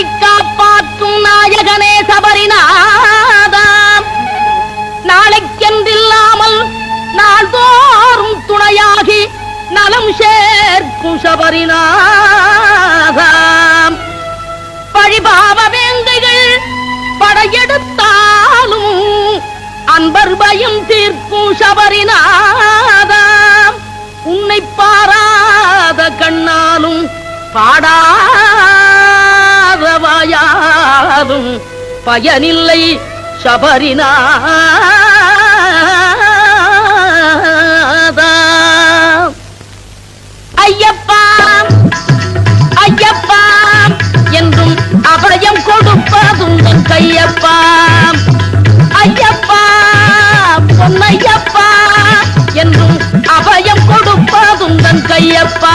புகுந்த காப்பாற்றும் நாயகனே சபரிநாதாம் நாளைக்கென்றில்லாமல் நாள்தோறும் துணையாகி நலம் சேர்க்கும் சபரிநாதாம் பழிபாவ வேங்கைகள் படையெடுத்தாலும் அன்பர் பயம் தீர்க்கும் சபரிநாதாம் உன்னை பாராத கண்ணாலும் பாடா போதும் பயனில்லை சபரிநாதா. ஐயப்பா ஐயப்பா என்றும் அபயம் கொடுப்பதும் கையப்பா. ஐயப்பா பொன்னையப்பா என்றும் அபயம் கொடுப்பதும் தன் கையப்பா.